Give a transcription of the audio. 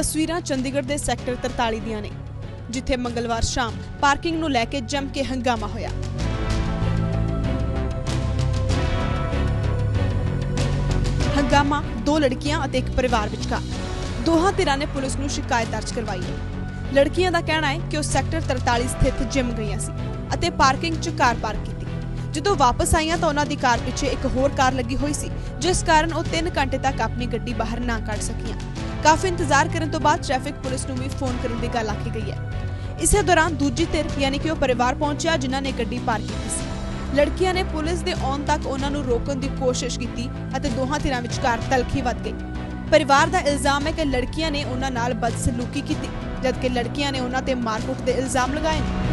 ਤਸਵੀਰਾਂ ਚੰਡੀਗੜ੍ਹ ਦੇ ਸੈਕਟਰ 43 ਦੀਆਂ ਨੇ, ਜਿੱਥੇ ਮੰਗਲਵਾਰ ਸ਼ਾਮ ਪਾਰਕਿੰਗ ਨੂੰ ਲੈ ਕੇ ਜੰਮ ਕੇ ਹੰਗਾਮਾ ਹੋਇਆ। ਹੰਗਾਮਾ ਦੋ ਲੜਕੀਆਂ ਅਤੇ ਇੱਕ ਪਰਿਵਾਰ ਵਿਚਕਾਰ। ਦੋਹਾਂ ਧਿਰਾਂ ਨੇ ਪੁਲਿਸ ਨੂੰ ਸ਼ਿਕਾਇਤ ਦਰਜ ਕਰਵਾਈ ਹੈ। ਲੜਕੀਆਂ ਦਾ ਕਹਿਣਾ ਹੈ ਕਿ ਉਹ ਸੈਕਟਰ 43 ਸਥਿਤ ਜਿਮ ਗਈਆਂ ਸੀ ਅਤੇ ਪਾਰਕਿੰਗ 'ਚ ਕਾਰ ਪਾਰਕ ਕੀਤੀ। ਜਦੋਂ ਵਾਪਸ ਆਈਆਂ ਤਾਂ ਉਹਨਾਂ ਦੀ ਕਾਰ ਪਿੱਛੇ ਇੱਕ ਹੋਰ ਕਾਰ ਲੱਗੀ ਹੋਈ ਸੀ, ਜਿਸ ਕਾਰਨ ਉਹ 3 ਘੰਟੇ ਤੱਕ ਆਪਣੀ ਗੱਡੀ ਬਾਹਰ ਨਾ ਕੱਢ ਸਕੀਆਂ। ਕਾਫੀ ਇੰਤਜ਼ਾਰ ਕਰਨ ਤੋਂ ਬਾਅਦ ਟ੍ਰੈਫਿਕ ਪੁਲਿਸ ਨੂੰ ਵੀ ਫੋਨ ਕਰਨ ਦੀ ਗੱਲ ਆਖੀ ਗਈ ਹੈ। ਇਸੇ ਦੌਰਾਨ ਦੂਜੀ ਧਿਰ ਯਾਨੀ ਕਿ ਉਹ ਪਰਿਵਾਰ ਪਹੁੰਚਿਆ, ਜਿਨ੍ਹਾਂ ਨੇ ਗੱਡੀ ਪਾਰਕ ਕੀਤੀ ਸੀ। ਲੜਕੀਆਂ ਨੇ ਪੁਲਿਸ ਦੇ ਆਉਣ ਤੱਕ ਉਹਨਾਂ ਨੂੰ ਰੋਕਣ ਦੀ ਕੋਸ਼ਿਸ਼ ਕੀਤੀ ਅਤੇ ਦੋਹਾਂ ਧਿਰਾਂ ਵਿਚਕਾਰ ਤਲਖੀ ਵੱਧ ਗਈ। ਪਰਿਵਾਰ ਦਾ ਇਲਜ਼ਾਮ ਹੈ ਕਿ ਲੜਕੀਆਂ ਨੇ ਉਹਨਾਂ ਨਾਲ ਬਦਸਲੂਕੀ ਕੀਤੀ, ਜਦਕਿ ਲੜਕੀਆਂ ਨੇ ਉਹਨਾਂ ਤੇ ਮਾਰਕੁੱਟ ਦੇ ਇਲਜ਼ਾਮ ਲਗਾਏ ਨੇ।